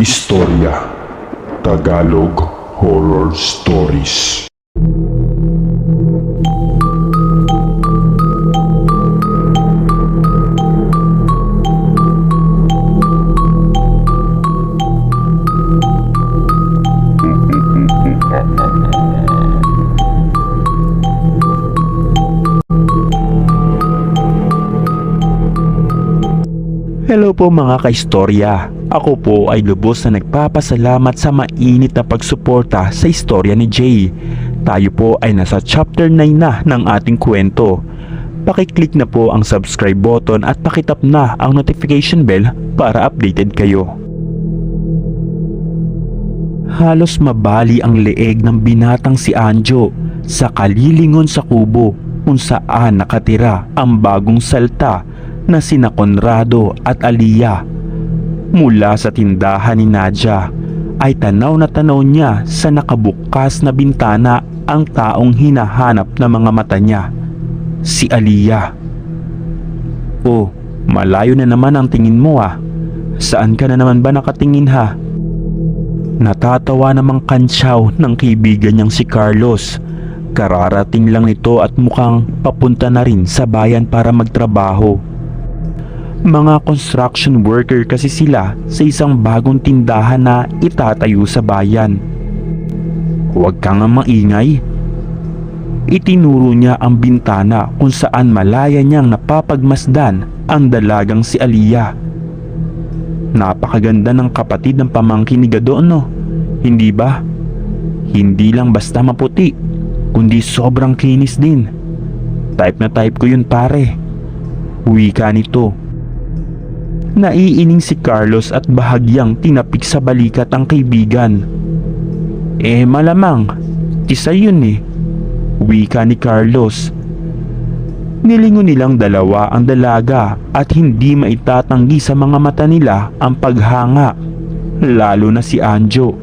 Istorya Tagalog Horror Stories Hello po mga kaistorya. Ako po ay lubos na nagpapasalamat sa mainit na pagsuporta sa istorya ni Jay. Tayo po ay nasa chapter 9 na ng ating kwento. Pakiclick na po ang subscribe button at pakitap na ang notification bell para updated kayo. Halos mabali ang leeg ng binatang si Anjo sa kalilingon sa kubo kung saan nakatira ang bagong salta na sina Conrado at Aliyah. Mula sa tindahan ni Nadja ay tanaw na tanaw niya sa nakabukas na bintana ang taong hinahanap ng mga mata niya, si Aliyah. Oh, malayo na naman ang tingin mo ah. Saan ka na naman ba nakatingin ha? Natatawa namang kantsaw ng kaibigan niyang si Carlos. Kararating lang nito at mukhang papunta na rin sa bayan para magtrabaho. Mga construction worker kasi sila sa isang bagong tindahan na itatayo sa bayan. Huwag kang nga maingay. Itinuro niya ang bintana kung saan malaya niyang napapagmasdan ang dalagang si Aliyah. Napakaganda ng kapatid ng pamangkin ni Gado no? Hindi ba? Hindi lang basta maputi, kundi sobrang kinis din. Type na type ko yun pare. Wika nito. Naiining si Carlos at bahagyang tinapik sa balikat ang kaibigan. Eh malamang, isa yun eh. Wika ni Carlos. Nilingon nilang dalawa ang dalaga at hindi maitatanggi sa mga mata nila ang paghanga. Lalo na si Anjo.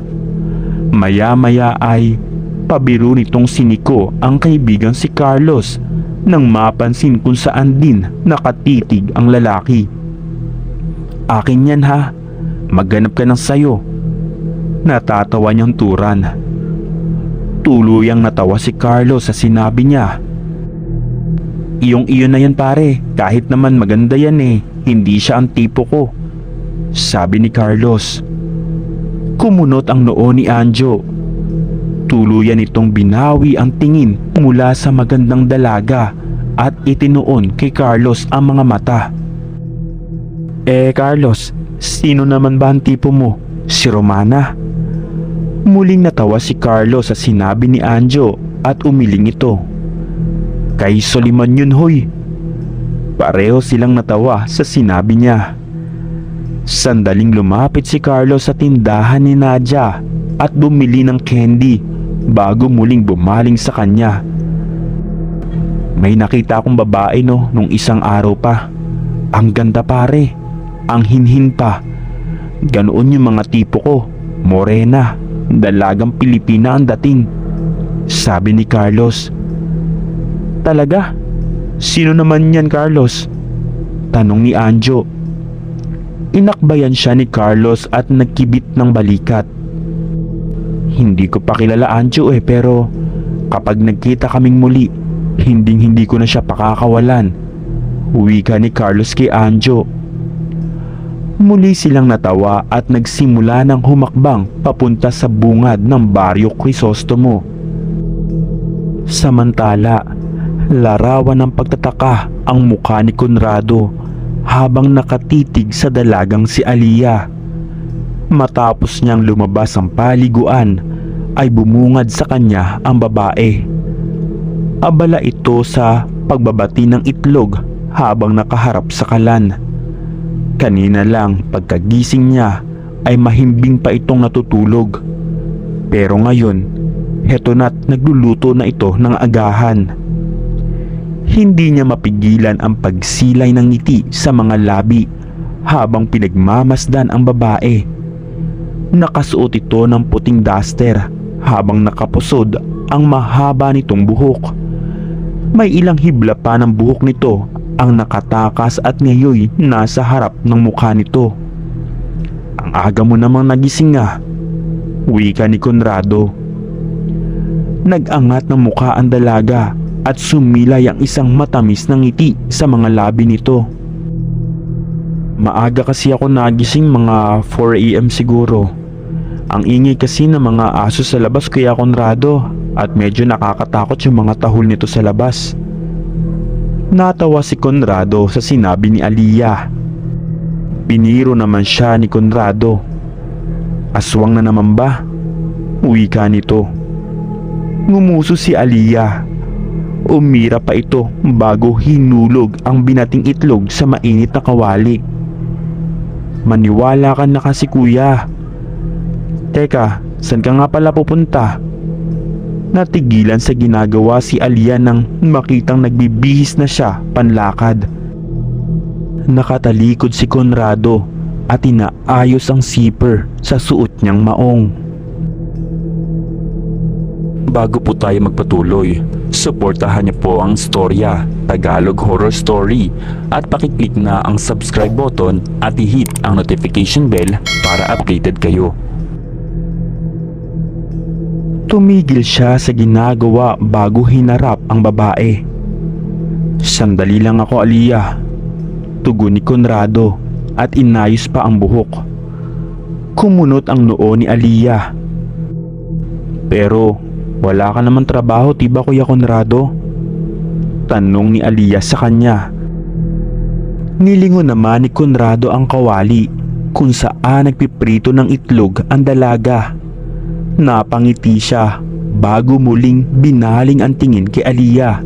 Maya-maya ay pabiro nitong siniko ang kaibigan si Carlos nang mapansin kung saan din nakatitig ang lalaki. Akin yan ha. Magganap ka ng sayo. Natatawa niyang turan. Tuluyang natawa si Carlos sa sinabi niya. Iyong iyon na yan pare, kahit naman maganda yan eh, hindi siya ang tipo ko. Sabi ni Carlos. Kumunot ang noo ni Anjo. Tuluyan itong binawi ang tingin mula sa magandang dalaga at itinuon kay Carlos ang mga mata. Eh Carlos, sino naman ba ang tipo mo? Si Romana? Muling natawa si Carlos sa sinabi ni Anjo at umiling ito. Kay Soliman yun hoy. Pareho silang natawa sa sinabi niya. Sandaling lumapit si Carlos sa tindahan ni Nadia at bumili ng candy bago muling bumaling sa kanya. May nakita akong babae no nung isang araw pa. Ang ganda pare ang hinhin pa. Ganoon yung mga tipo ko, morena, dalagang Pilipina ang dating. Sabi ni Carlos. Talaga? Sino naman yan Carlos? Tanong ni Anjo. Inakbayan siya ni Carlos at nagkibit ng balikat. Hindi ko pa kilala Anjo eh pero kapag nagkita kaming muli, hinding hindi ko na siya pakakawalan. Uwi ka ni Carlos kay Anjo. Muli silang natawa at nagsimula ng humakbang papunta sa bungad ng Baryo Crisostomo. Samantala, larawan ng pagtataka ang mukha ni Conrado habang nakatitig sa dalagang si Aliyah. Matapos niyang lumabas ang paliguan ay bumungad sa kanya ang babae. Abala ito sa pagbabati ng itlog habang nakaharap sa kalan. Kanina lang pagkagising niya ay mahimbing pa itong natutulog. Pero ngayon, heto na't nagluluto na ito ng agahan. Hindi niya mapigilan ang pagsilay ng ngiti sa mga labi habang pinagmamasdan ang babae. Nakasuot ito ng puting duster habang nakapusod ang mahaba nitong buhok. May ilang hibla pa ng buhok nito ang nakatakas at ngayoy nasa harap ng mukha nito. Ang aga mo namang nagising nga. Wika ni Conrado. Nag-angat ng mukha ang dalaga at sumilay ang isang matamis na ngiti sa mga labi nito. Maaga kasi ako nagising mga 4am siguro. Ang ingay kasi ng mga aso sa labas kaya Conrado at medyo nakakatakot yung mga tahol nito sa labas. Natawa si Conrado sa sinabi ni Aliyah. Piniro naman siya ni Conrado. Aswang na naman ba? Uwi ka nito. Ngumuso si Aliyah. Umira pa ito bago hinulog ang binating itlog sa mainit na kawali. Maniwala ka na kasi kuya. Teka, saan ka nga pala pupunta? Natigilan sa ginagawa si Alia nang makitang nagbibihis na siya panlakad. Nakatalikod si Conrado at inaayos ang zipper sa suot niyang maong. Bago po tayo magpatuloy, suportahan niyo po ang storya Tagalog Horror Story at pakiclick na ang subscribe button at i-hit ang notification bell para updated kayo. Tumigil siya sa ginagawa bago hinarap ang babae. Sandali lang ako Aliyah. Tugon ni Conrado at inayos pa ang buhok. Kumunot ang noo ni Aliyah. Pero wala ka naman trabaho tiba Kuya Conrado? Tanong ni Aliyah sa kanya. Nilingon naman ni Conrado ang kawali kung saan nagpiprito ng itlog ang dalaga. Napangiti siya bago muling binaling ang tingin kay Aliyah.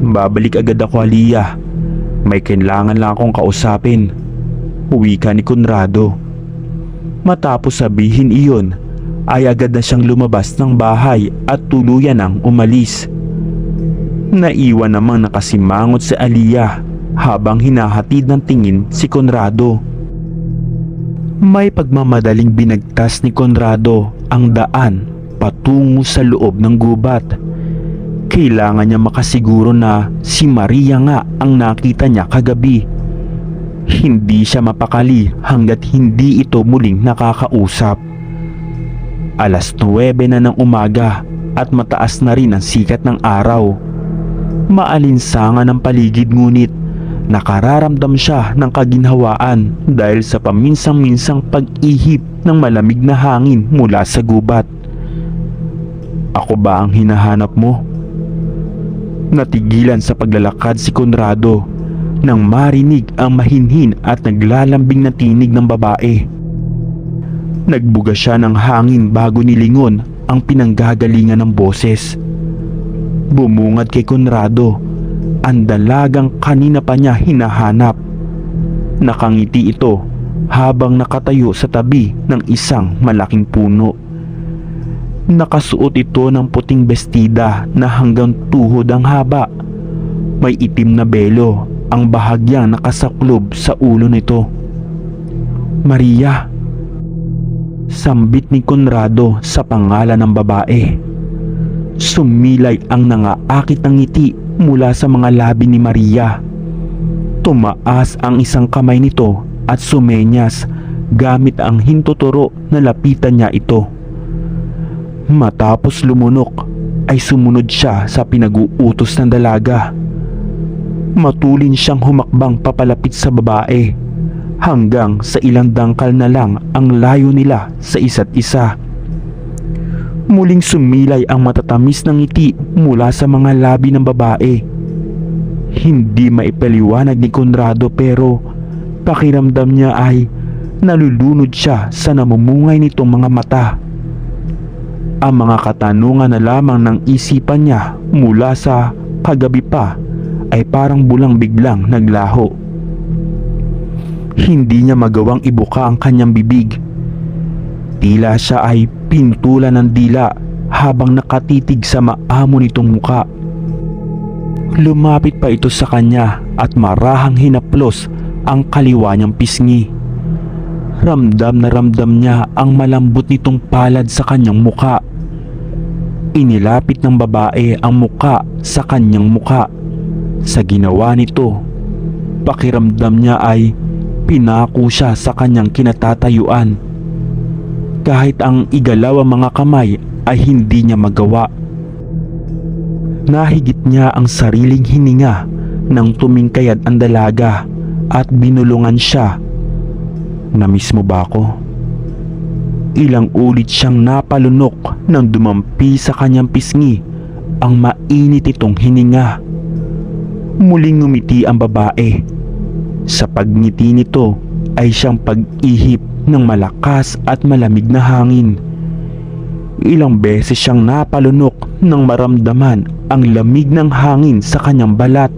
Babalik agad ako Aliyah. May kailangan lang akong kausapin. Uwi ka ni Conrado. Matapos sabihin iyon, ay agad na siyang lumabas ng bahay at tuluyan ang umalis. Naiwan namang nakasimangot si Aliyah habang hinahatid ng tingin si Conrado. May pagmamadaling binagtas ni Conrado ang daan patungo sa loob ng gubat. Kailangan niya makasiguro na si Maria nga ang nakita niya kagabi. Hindi siya mapakali hanggat hindi ito muling nakakausap. Alas 9 na ng umaga at mataas na rin ang sikat ng araw. Maalinsangan ang paligid ngunit nakararamdam siya ng kaginhawaan dahil sa paminsang-minsang pag-ihip ng malamig na hangin mula sa gubat. Ako ba ang hinahanap mo? Natigilan sa paglalakad si Conrado nang marinig ang mahinhin at naglalambing na tinig ng babae. Nagbuga siya ng hangin bago nilingon ang pinanggagalingan ng boses. Bumungad kay Conrado ang dalagang kanina pa niya hinahanap. Nakangiti ito habang nakatayo sa tabi ng isang malaking puno. Nakasuot ito ng puting bestida na hanggang tuhod ang haba. May itim na belo ang bahagyang nakasaklob sa ulo nito. Maria. Sambit ni Conrado sa pangalan ng babae. Sumilay ang nangaakit ng ngiti mula sa mga labi ni Maria. Tumaas ang isang kamay nito at sumenyas gamit ang hintuturo na lapitan niya ito. Matapos lumunok ay sumunod siya sa pinag-uutos ng dalaga. Matulin siyang humakbang papalapit sa babae hanggang sa ilang dangkal na lang ang layo nila sa isa't isa. Muling sumilay ang matatamis ng ngiti mula sa mga labi ng babae. Hindi maipaliwanag ni Conrado pero pakiramdam niya ay nalulunod siya sa namumungay nitong mga mata. Ang mga katanungan na lamang ng isipan niya mula sa kagabi pa ay parang bulang biglang naglaho. Hindi niya magawang ibuka ang kanyang bibig. Tila siya ay pintulan ng dila habang nakatitig sa maamo nitong muka. Lumapit pa ito sa kanya at marahang hinaplos ang kaliwa niyang pisngi. Ramdam na ramdam niya ang malambot nitong palad sa kanyang muka. Inilapit ng babae ang muka sa kanyang muka. Sa ginawa nito, pakiramdam niya ay pinako siya sa kanyang kinatatayuan. Kahit ang igalaw ang mga kamay ay hindi niya magawa. Nahigit niya ang sariling hininga nang tumingkayad ang dalaga at binulungan siya. Namiss mo ba ako? Ilang ulit siyang napalunok nang dumampi sa kanyang pisngi ang mainit itong hininga. Muling ngumiti ang babae. Sa pagngiti nito ay siyang pag-ihip ng malakas at malamig na hangin. Ilang beses siyang napalunok nang maramdaman ang lamig ng hangin sa kanyang balat.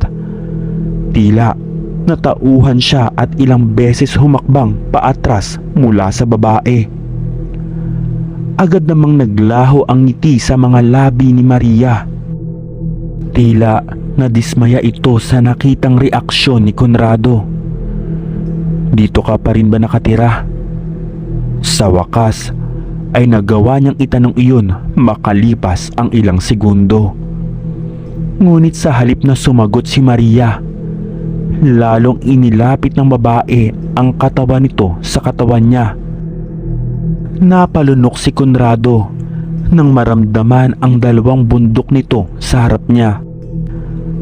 Tila natauhan siya at ilang beses humakbang paatras mula sa babae. Agad namang naglaho ang ngiti sa mga labi ni Maria. Tila nadismaya ito sa nakitang reaksyon ni Conrado. Dito ka pa rin ba nakatira? Sa wakas ay nagawa niyang itanong iyon makalipas ang ilang segundo. Ngunit sa halip na sumagot si Maria, lalong inilapit ng babae ang katawan nito sa katawan niya. Napalunok si Conrado nang maramdaman ang dalawang bundok nito sa harap niya.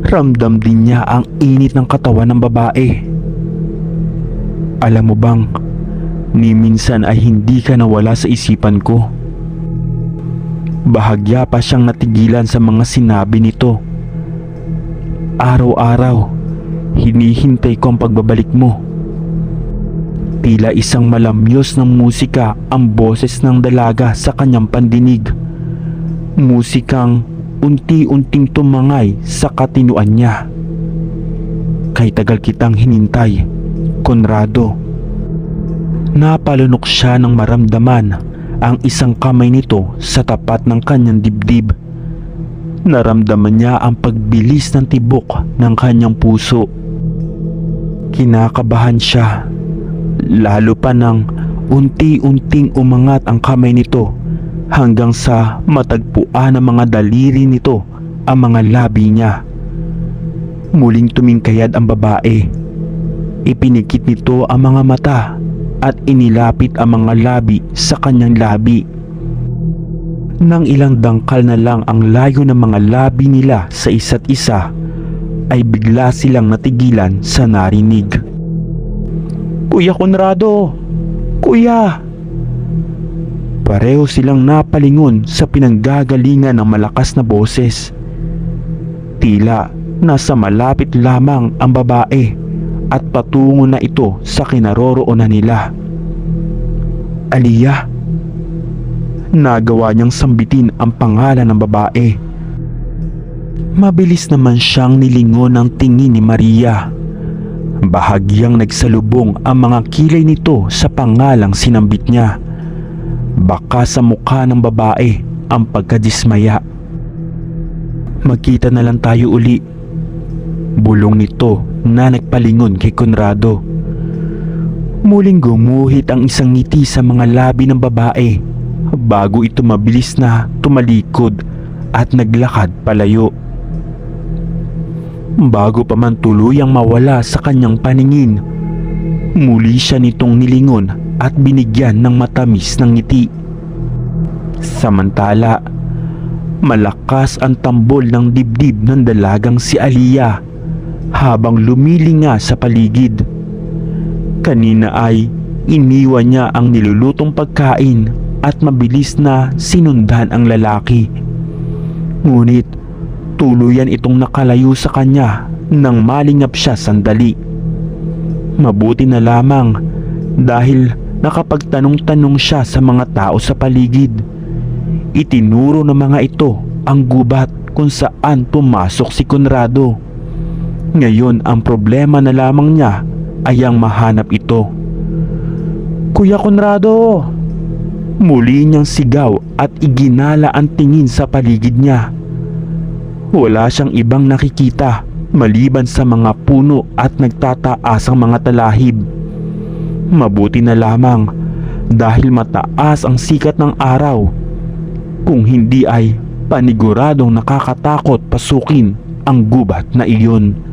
Ramdam din niya ang init ng katawan ng babae. Alam mo bang, ni minsan ay hindi ka nawala sa isipan ko. Bahagya pa siyang natigilan sa mga sinabi nito. Araw-araw, hinihintay ko ang pagbabalik mo. Tila isang malamyos ng musika ang boses ng dalaga sa kanyang pandinig. Musikang unti-unting tumangay sa katinuan niya. Kay tagal kitang hinintay, Conrado. Napalunok siya ng maramdaman ang isang kamay nito sa tapat ng kanyang dibdib. Naramdaman niya ang pagbilis ng tibok ng kanyang puso. Kinakabahan siya, lalo pa nang unti-unting umangat ang kamay nito hanggang sa matagpuan ng mga daliri nito ang mga labi niya. Muling tumingkayad ang babae. Ipinikit nito ang mga mata at inilapit ang mga labi sa kanyang labi. Nang ilang dangkal na lang ang layo ng mga labi nila sa isa't isa, ay bigla silang natigilan sa narinig. Kuya Conrado! Kuya! Pareho silang napalingon sa pinanggagalingan ng malakas na boses. Tila nasa malapit lamang ang babae at patungo na ito sa kinaroroonan nila. Aliyah. Nagawa niyang sambitin ang pangalan ng babae. Mabilis naman siyang nilingon ng tingin ni Maria. Bahagyang nagsalubong ang mga kilay nito sa pangalang sinambit niya. Baka sa mukha ng babae ang pagkadismaya. Magkita na lang tayo uli. Bulong nito na nagpalingon kay Conrado. Muling gumuhit ang isang ngiti sa mga labi ng babae bago ito mabilis na tumalikod at naglakad palayo. Bago pa man tuluyang mawala sa kanyang paningin, muli siya nitong nilingon at binigyan ng matamis ng ngiti. Samantala, malakas ang tambol ng dibdib ng dalagang si Aliyah habang lumilinga sa paligid. Kanina ay iniwan niya ang nilulutong pagkain at mabilis na sinundan ang lalaki. Ngunit tuluyan itong nakalayo sa kanya nang malingap siya sandali. Mabuti na lamang dahil nakapagtanong-tanong siya sa mga tao sa paligid. Itinuro ng mga ito ang gubat kung saan pumasok si Conrado. Ngayon ang problema na lamang niya ay ang mahanap ito. Kuya Conrado! Muli niyang sigaw at iginala ang tingin sa paligid niya. Wala siyang ibang nakikita maliban sa mga puno at nagtataas ang mga talahib. Mabuti na lamang dahil mataas ang sikat ng araw. Kung hindi ay paniguradong nakakatakot pasukin ang gubat na iyon.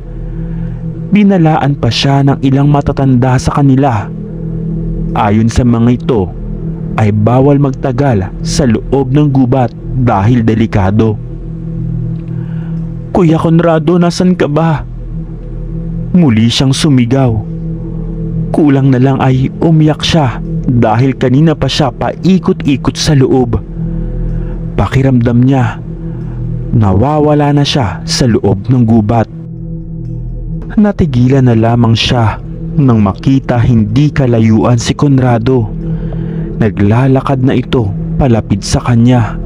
Binalaan pa siya ng ilang matatanda sa kanila. Ayon sa mga ito, ay bawal magtagal sa loob ng gubat dahil delikado. Kuya Conrado, nasan ka ba? Muli siyang sumigaw. Kulang na lang ay umiyak siya dahil kanina pa siya paikot-ikot sa loob. Pakiramdam niya, nawawala na siya sa loob ng gubat. Natigilan na lamang siya nang makita hindi kalayuan si Conrado. Naglalakad na ito palapit sa kanya.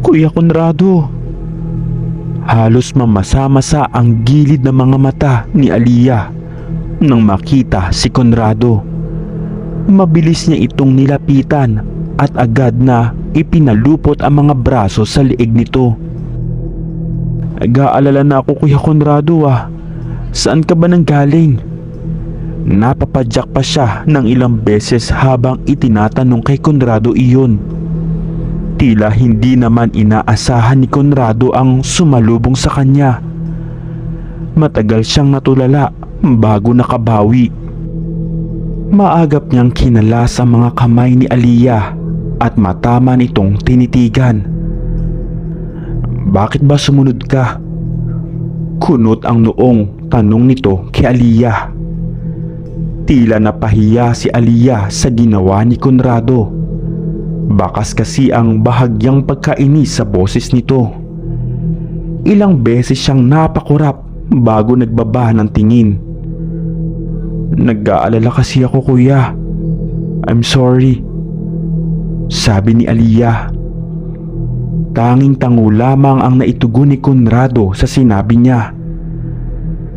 Kuya Conrado, Halos mamasa-masa ang gilid ng mga mata ni Aliyah nang makita si Conrado. Mabilis niya itong nilapitan at agad na ipinalupot ang mga braso sa liig nito. Nag-aalala na ako Kuya Conrado ah. Saan ka ba nang galing? Napapadyak pa siya ng ilang beses habang itinatanong kay Conrado iyon. Tila hindi naman inaasahan ni Conrado ang sumalubong sa kanya. Matagal siyang natulala bago nakabawi. Maagap niyang kinalas ang mga kamay ni Aliyah at matama nitong tinitigan. Bakit ba sumunod ka? Kunot ang noong tanong nito kay Aliyah. Tila napahiya si Aliyah sa ginawa ni Conrado. Bakas kasi ang bahagyang pagkainis sa boses nito. Ilang beses siyang napakurap bago nagbaba ng tingin. Nag-aalala kasi ako kuya. I'm sorry. Sabi ni Aliyah. Tanging tango lamang ang naitugon ni Conrado sa sinabi niya.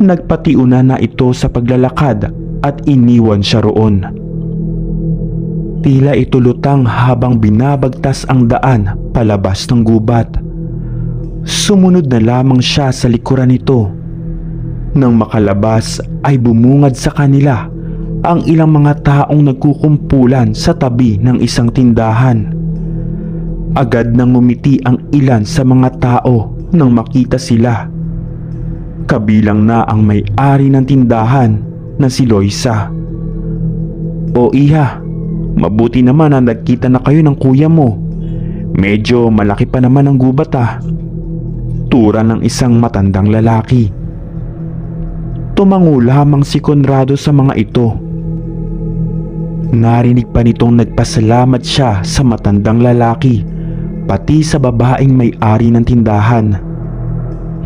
Nagpatiuna na ito sa paglalakad at iniwan siya roon. Tila ito lutang habang binabagtas ang daan palabas ng gubat. Sumunod na lamang siya sa likuran nito. Nang makalabas ay bumungad sa kanila ang ilang mga taong nagkukumpulan sa tabi ng isang tindahan. Agad nang ngumiti ang ilan sa mga tao nang makita sila. Kabilang na ang may-ari ng tindahan na si Loisa. O iha, Mabuti naman na nagkita na kayo ng kuya mo. Medyo malaki pa naman ang gubat ah. Tura ng isang matandang lalaki. Tumango lamang si Conrado sa mga ito. Narinig pa nitong nagpasalamat siya sa matandang lalaki pati sa babaeng may-ari ng tindahan.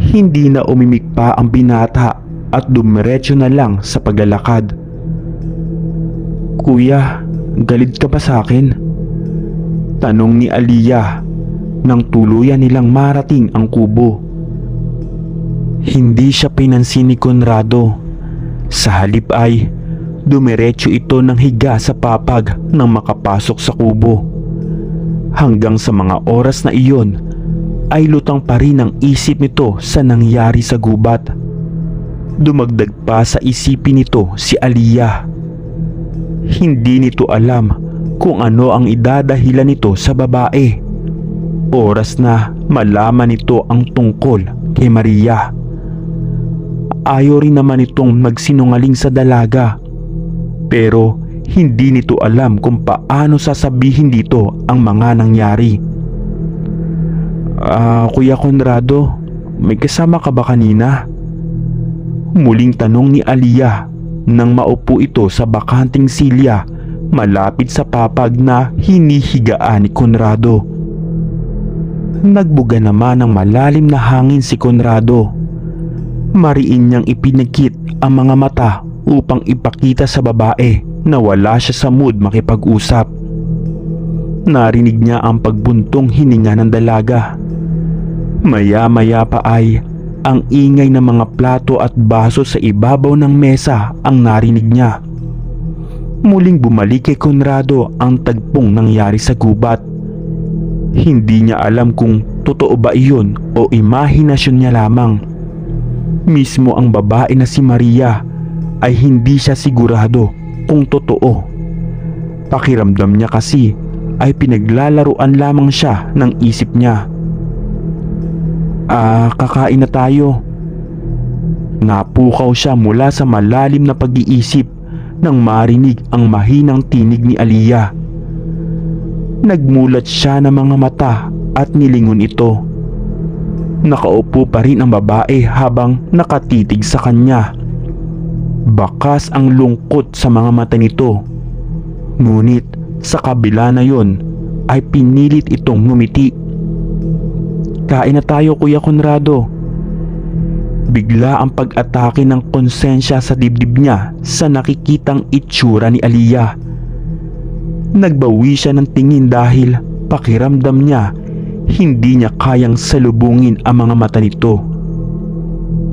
Hindi na umimik pa ang binata at dumiretso na lang sa paglalakad. Kuya, Galit ka ba sa akin? Tanong ni Aliyah nang tuluyan nilang marating ang kubo. Hindi siya pinansin ni Conrado. Sa halip ay dumiretso ito ng higa sa papag nang makapasok sa kubo. Hanggang sa mga oras na iyon ay lutang pa rin ang isip nito sa nangyari sa gubat. Dumagdag pa sa isipin nito si Aliyah hindi nito alam kung ano ang idadahilan nito sa babae. Oras na malaman nito ang tungkol kay Maria. Ayaw rin naman itong magsinungaling sa dalaga. Pero hindi nito alam kung paano sasabihin dito ang mga nangyari. Ah, Kuya Conrado, may kasama ka ba kanina? Muling tanong ni Aliyah nang maupo ito sa bakanting silya malapit sa papag na hinihigaan ni Conrado. Nagbuga naman ng malalim na hangin si Conrado. Mariin niyang ipinagkit ang mga mata upang ipakita sa babae na wala siya sa mood makipag-usap. Narinig niya ang pagbuntong hininga ng dalaga. Maya-maya pa ay ang ingay ng mga plato at baso sa ibabaw ng mesa ang narinig niya. Muling bumalik kay Conrado ang tagpong nangyari sa gubat. Hindi niya alam kung totoo ba iyon o imahinasyon niya lamang. Mismo ang babae na si Maria ay hindi siya sigurado kung totoo. Pakiramdam niya kasi ay pinaglalaruan lamang siya ng isip niya. Ah, kakain na tayo. Napukaw siya mula sa malalim na pag-iisip nang marinig ang mahinang tinig ni Aliyah. Nagmulat siya ng mga mata at nilingon ito. Nakaupo pa rin ang babae habang nakatitig sa kanya. Bakas ang lungkot sa mga mata nito. Ngunit sa kabila na yon ay pinilit itong ngumiti. Kain na tayo Kuya Conrado. Bigla ang pag-atake ng konsensya sa dibdib niya sa nakikitang itsura ni Aliyah. Nagbawi siya ng tingin dahil pakiramdam niya hindi niya kayang salubungin ang mga mata nito.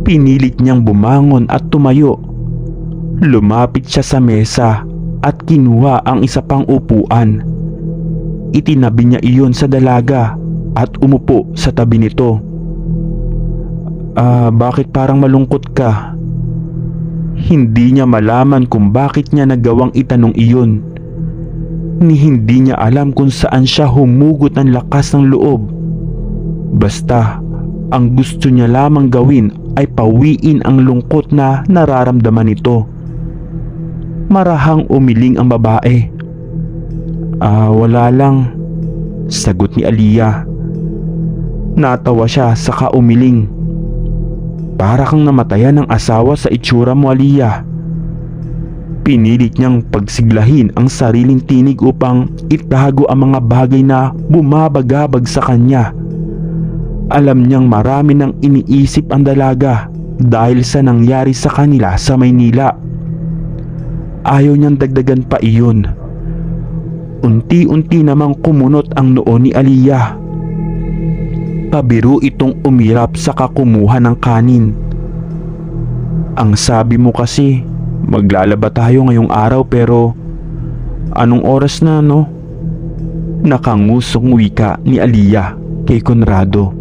Pinilit niyang bumangon at tumayo. Lumapit siya sa mesa at kinuha ang isa pang upuan. Itinabi niya iyon sa dalaga at umupo sa tabi nito. Ah, bakit parang malungkot ka? Hindi niya malaman kung bakit niya nagawang itanong iyon. Ni hindi niya alam kung saan siya humugot ng lakas ng loob. Basta, ang gusto niya lamang gawin ay pawiin ang lungkot na nararamdaman nito. Marahang umiling ang babae. Ah, wala lang. Sagot ni Aliyah. Natawa siya sa kaumiling. Para kang namatayan ng asawa sa itsura mo, Aliyah. Pinilit niyang pagsiglahin ang sariling tinig upang itago ang mga bagay na bumabagabag sa kanya. Alam niyang marami nang iniisip ang dalaga dahil sa nangyari sa kanila sa Maynila. Ayaw niyang dagdagan pa iyon. Unti-unti namang kumunot ang noo ni Aliyah. Pabiro itong umirap sa kakumuha ng kanin. Ang sabi mo kasi, maglalaba tayo ngayong araw pero anong oras na no? Nakangusong wika ni Aliyah kay Conrado.